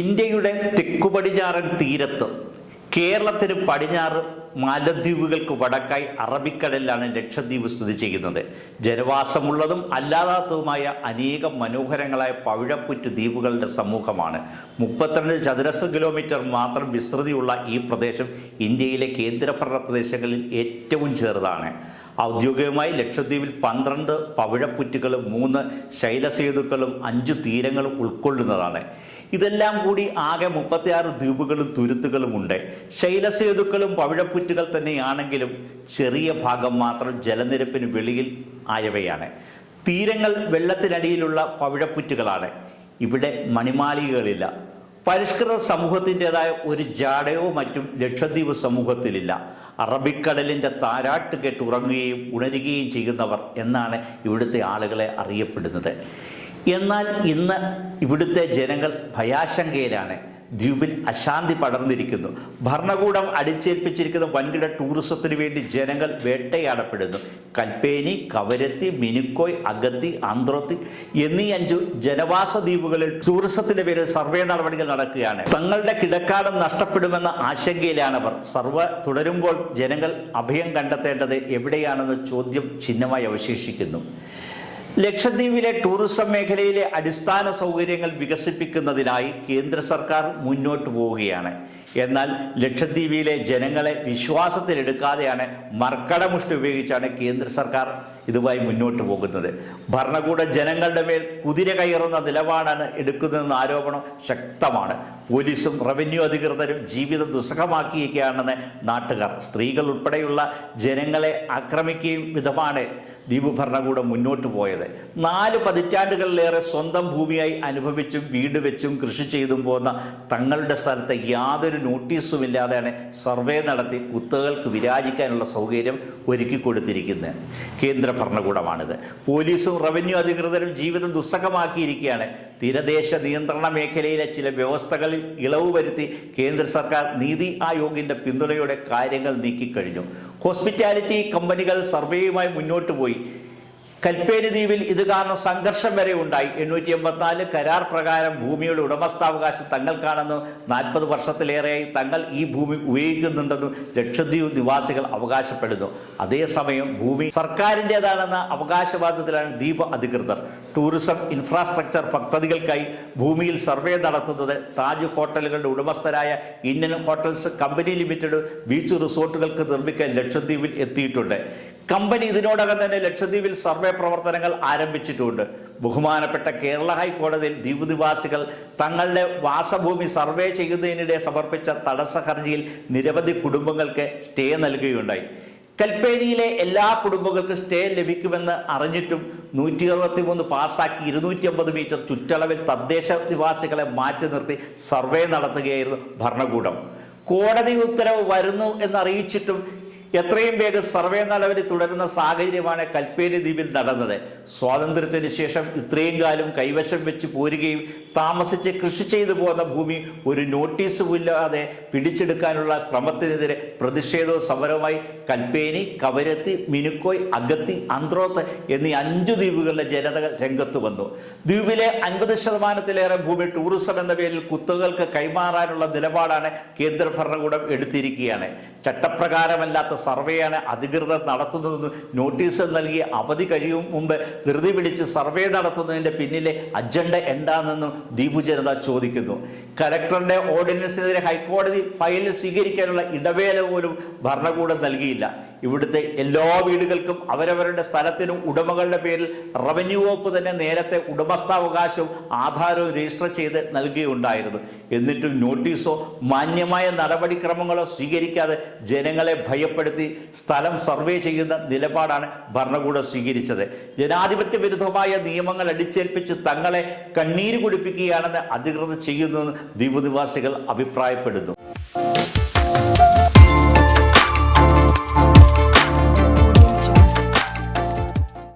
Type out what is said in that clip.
ഇന്ത്യയുടെ തെക്കു പടിഞ്ഞാറൻ തീരത്ത് കേരളത്തിന് പടിഞ്ഞാറ് മാലദ്വീപുകൾക്ക് വടക്കായി അറബിക്കടലിലാണ് ലക്ഷദ്വീപ് സ്ഥിതി ചെയ്യുന്നത്. ജനവാസമുള്ളതും അല്ലാതാത്തതുമായ അനേകം മനോഹരങ്ങളായ പവിഴപ്പുറ്റ് ദ്വീപുകളുടെ സമൂഹമാണ്. മുപ്പത്തിരണ്ട് ചതുരശ്ര കിലോമീറ്റർ മാത്രം വിസ്തൃതിയുള്ള ഈ പ്രദേശം ഇന്ത്യയിലെ കേന്ദ്രഭരണ പ്രദേശങ്ങളിൽ ഏറ്റവും ചെറുതാണ്. ഔദ്യോഗികമായി ലക്ഷദ്വീപിൽ പന്ത്രണ്ട് പവിഴപ്പുറ്റുകളും മൂന്ന് ശൈലസേതുക്കളും അഞ്ച് തീരങ്ങളും ഉൾക്കൊള്ളുന്നതാണ്. ഇതെല്ലാം കൂടി ആകെ മുപ്പത്തിയാറ് ദ്വീപുകളും തുരുത്തുകളും ഉണ്ട്. ശൈലസേതുക്കളും പവിഴപ്പുറ്റുകൾ തന്നെയാണെങ്കിലും ചെറിയ ഭാഗം മാത്രം ജലനിരപ്പിന് വെളിയിൽ ആയവയാണ്. തീരങ്ങൾ വെള്ളത്തിനടിയിലുള്ള പവിഴപ്പുറ്റുകളാണ്. ഇവിടെ മണിമാളികകളില്ല. പരിഷ്കൃത സമൂഹത്തിന്റെതായ ഒരു ജാടയോ മറ്റും ലക്ഷദ്വീപ് സമൂഹത്തിലില്ല. അറബിക്കടലിന്റെ താരാട്ട് കേട്ട് ഉറങ്ങുകയും ഉണരുകയും ചെയ്യുന്നവർ എന്നാണ് ഇവിടുത്തെ ആളുകളെ അറിയപ്പെടുന്നത്. എന്നാൽ ഇന്ന് ഇവിടുത്തെ ജനങ്ങൾ ഭയാശങ്കയിലാണ്. ദ്വീപിൽ അശാന്തി പടർന്നിരിക്കുന്നു. ഭരണകൂടം അടിച്ചേൽപ്പിച്ചിരിക്കുന്ന വൻകിട ടൂറിസത്തിന് വേണ്ടി ജനങ്ങൾ വേട്ടയാടപ്പെടുന്നു. കൽപ്പേനി കവരത്തി മിനുക്കോയ് അഗത്തി ആന്ത്രോത്തി എന്നീ അഞ്ചു ജനവാസ ദ്വീപുകളിൽ ടൂറിസത്തിന്റെ പേരിൽ സർവേ നടപടികൾ നടക്കുകയാണ്. തങ്ങളുടെ കിടക്കാടം നഷ്ടപ്പെടുമെന്ന ആശങ്കയിലാണവർ സർവ തുടരുമ്പോൾ ജനങ്ങൾ അഭയം കണ്ടെത്തേണ്ടത് എവിടെയാണെന്ന് ചോദ്യം ചിഹ്നമായി അവശേഷിക്കുന്നു. ലക്ഷദ്വീപിലെ ടൂറിസം മേഖലയിലെ അടിസ്ഥാന സൗകര്യങ്ങൾ വികസിപ്പിക്കുന്നതിനായി കേന്ദ്ര സർക്കാർ മുന്നോട്ട് പോവുകയാണ്. എന്നാൽ ലക്ഷദ്വീപിലെ ജനങ്ങളെ വിശ്വാസത്തിലെടുക്കാതെയാണ് മർക്കടമുഷ്ടി ഉപയോഗിച്ചാണ് കേന്ദ്ര സർക്കാർ ഇതുമായി മുന്നോട്ട് പോകുന്നത്. ഭരണകൂട ജനങ്ങളുടെ മേൽ കുതിര കയറുന്ന നിലപാടാണ് എടുക്കുന്നതെന്ന ആരോപണം ശക്തമാണ്. പോലീസും റവന്യൂ അധികൃതരും ജീവിതം ദുസ്സഹമാക്കിയിരിക്കുകയാണെന്ന് നാട്ടുകാർ. സ്ത്രീകൾ ഉൾപ്പെടെയുള്ള ജനങ്ങളെ ആക്രമിക്കുകയും വിധമാണ് ദ്വീപ് ഭരണകൂടം മുന്നോട്ട് പോയത്. നാല് പതിറ്റാണ്ടുകളിലേറെ സ്വന്തം ഭൂമിയായി അനുഭവിച്ചും വീട് വെച്ചും കൃഷി ചെയ്തും പോകുന്ന തങ്ങളുടെ സ്ഥലത്ത് യാതൊരു നോട്ടീസും ഇല്ലാതെയാണ് സർവേ നടത്തി കുത്തകൾക്ക് വിരാജിക്കാനുള്ള സൗകര്യം ഒരുക്കി കൊടുത്തിരിക്കുന്നത്. കേന്ദ്ര ഭരണകൂടമാണിത്. പോലീസും റവന്യൂ അധികൃതരും ജീവിതം ദുസ്സഹമാക്കിയിരിക്കുകയാണ്. തീരദേശ നിയന്ത്രണ മേഖലയിലെ ചില വ്യവസ്ഥകളിൽ ഇളവ് വരുത്തി കേന്ദ്ര സർക്കാർ നീതി ആയോഗിന്റെ പിന്തുണയോടെ കാര്യങ്ങൾ നീക്കിക്കഴിഞ്ഞു. ഹോസ്പിറ്റാലിറ്റി കമ്പനികൾ സർവേയുമായി മുന്നോട്ട് പോയി. കൽപ്പേരി ദ്വീപിൽ ഇത് കാരണം സംഘർഷം വരെ ഉണ്ടായി. എണ്ണൂറ്റി എൺപത്തിനാല് കരാർ പ്രകാരം ഭൂമിയുടെ ഉടമസ്ഥാവകാശം തങ്ങൾക്കാണെന്ന് നാൽപ്പത് വർഷത്തിലേറെയായി തങ്ങൾ ഈ ഭൂമി ഉപയോഗിക്കുന്നുണ്ടെന്നും ലക്ഷദ്വീപ് നിവാസികൾ അവകാശപ്പെടുന്നു. അതേസമയം ഭൂമി സർക്കാരിന്റെതാണെന്ന അവകാശവാദത്തിലാണ് ദ്വീപ് അധികൃതർ. ടൂറിസം ഇൻഫ്രാസ്ട്രക്ചർ പദ്ധതികൾക്കായി ഭൂമിയിൽ സർവേ നടത്തുന്നത് താജ് ഹോട്ടലുകളുടെ ഉടമസ്ഥരായ Indian hotels company limited beach റിസോർട്ടുകൾക്ക് നിർമ്മിക്കാൻ ലക്ഷദ്വീപിൽ എത്തിയിട്ടുണ്ട്. കമ്പനി ഇതിനോടകം തന്നെ ലക്ഷദ്വീപിൽ സർവേ പ്രവർത്തനങ്ങൾ ആരംഭിച്ചിട്ടുണ്ട്. ബഹുമാനപ്പെട്ട കേരള ഹൈക്കോടതിയിൽ ദ്വീപ് നിവാസികൾ തങ്ങളുടെ വാസഭൂമി സർവേ ചെയ്യുന്നതിനിടെ സമർപ്പിച്ച തടസ്സ ഹർജിയിൽ നിരവധി കുടുംബങ്ങൾക്ക് സ്റ്റേ നൽകുകയുണ്ടായി. കൽപ്പേനിയിലെ എല്ലാ കുടുംബങ്ങൾക്കും സ്റ്റേ ലഭിക്കുമെന്ന് അറിഞ്ഞിട്ടും നൂറ്റി അറുപത്തി മൂന്ന് പാസ്സാക്കി ഇരുന്നൂറ്റി അമ്പത് മീറ്റർ ചുറ്റളവിൽ തദ്ദേശ നിവാസികളെ മാറ്റി നിർത്തി സർവേ നടത്തുകയായിരുന്നു ഭരണകൂടം. കോടതി ഉത്തരവ് വരുന്നു എന്നറിയിച്ചിട്ടും എത്രയും വേഗം സർവേ നടപടി തുടരുന്ന സാഹചര്യമാണ് കൽപ്പേരി ദ്വീപിൽ നടന്നത്. സ്വാതന്ത്ര്യത്തിന് ശേഷം ഇത്രയും കാലം കൈവശം വെച്ച് പോരുകയും താമസിച്ച് കൃഷി ചെയ്തു പോകുന്ന ഭൂമി ഒരു നോട്ടീസ് ഇല്ലാതെ പിടിച്ചെടുക്കാനുള്ള ശ്രമത്തിനെതിരെ പ്രതിഷേധവും സമരവുമായി കൽപ്പേനി കവരത്തി മിനുക്കോയ് അഗത്തി അന്ത്രോത്ത് എന്നീ അഞ്ചു ദ്വീപുകളിലെ ജനതകൾ രംഗത്ത് വന്നു. ദ്വീപിലെ അൻപത് ശതമാനത്തിലേറെ ഭൂമി ടൂറിസം എന്ന പേരിൽ കുത്തകൾക്ക് കൈമാറാനുള്ള നിലപാടാണ് കേന്ദ്ര ഭരണകൂടം എടുത്തിരിക്കുകയാണ്. ചട്ടപ്രകാരമല്ലാത്ത സർവേയാണ് അധികൃതർ നടത്തുന്നതെന്ന് നോട്ടീസ് നൽകി അവധി കഴിയും മുമ്പ് ധൃതി വിളിച്ച് സർവേ നടത്തുന്നതിന്റെ പിന്നിലെ അജണ്ട എന്താണെന്നും ദ്വീപ് ജനത ചോദിക്കുന്നു. കലക്ടറിന്റെ ഓർഡിനൻസിനെതിരെ ഹൈക്കോടതി ഫയൽ സ്വീകരിക്കാനുള്ള ഇടവേള പോലും ഭരണകൂടം നൽകിയില്ല. ഇവിടുത്തെ എല്ലാ വീടുകൾക്കും അവരവരുടെ സ്ഥലത്തിനും ഉടമകളുടെ പേരിൽ റവന്യൂ വകുപ്പ് തന്നെ നേരത്തെ ഉടമസ്ഥാവകാശവും ആധാരവും രജിസ്റ്റർ ചെയ്ത് നൽകുകയുണ്ടായിരുന്നു എന്നിട്ടും നോട്ടീസോ മാന്യമായ നടപടിക്രമങ്ങളോ സ്വീകരിക്കാതെ ജനങ്ങളെ ഭയപ്പെടുത്തി സ്ഥലം സർവേ ചെയ്യുന്ന നിലപാടാണ് ഭരണകൂടം സ്വീകരിച്ചത്. ജനാധിപത്യ വിരുദ്ധമായ നിയമങ്ങൾ അടിച്ചേൽപ്പിച്ച് തങ്ങളെ കണ്ണീര് കുടിപ്പിക്കുകയാണെന്ന് അധികൃതർ ചെയ്യുന്നതെന്ന് ദ്വീപ് നിവാസികൾ അഭിപ്രായപ്പെടുന്നു.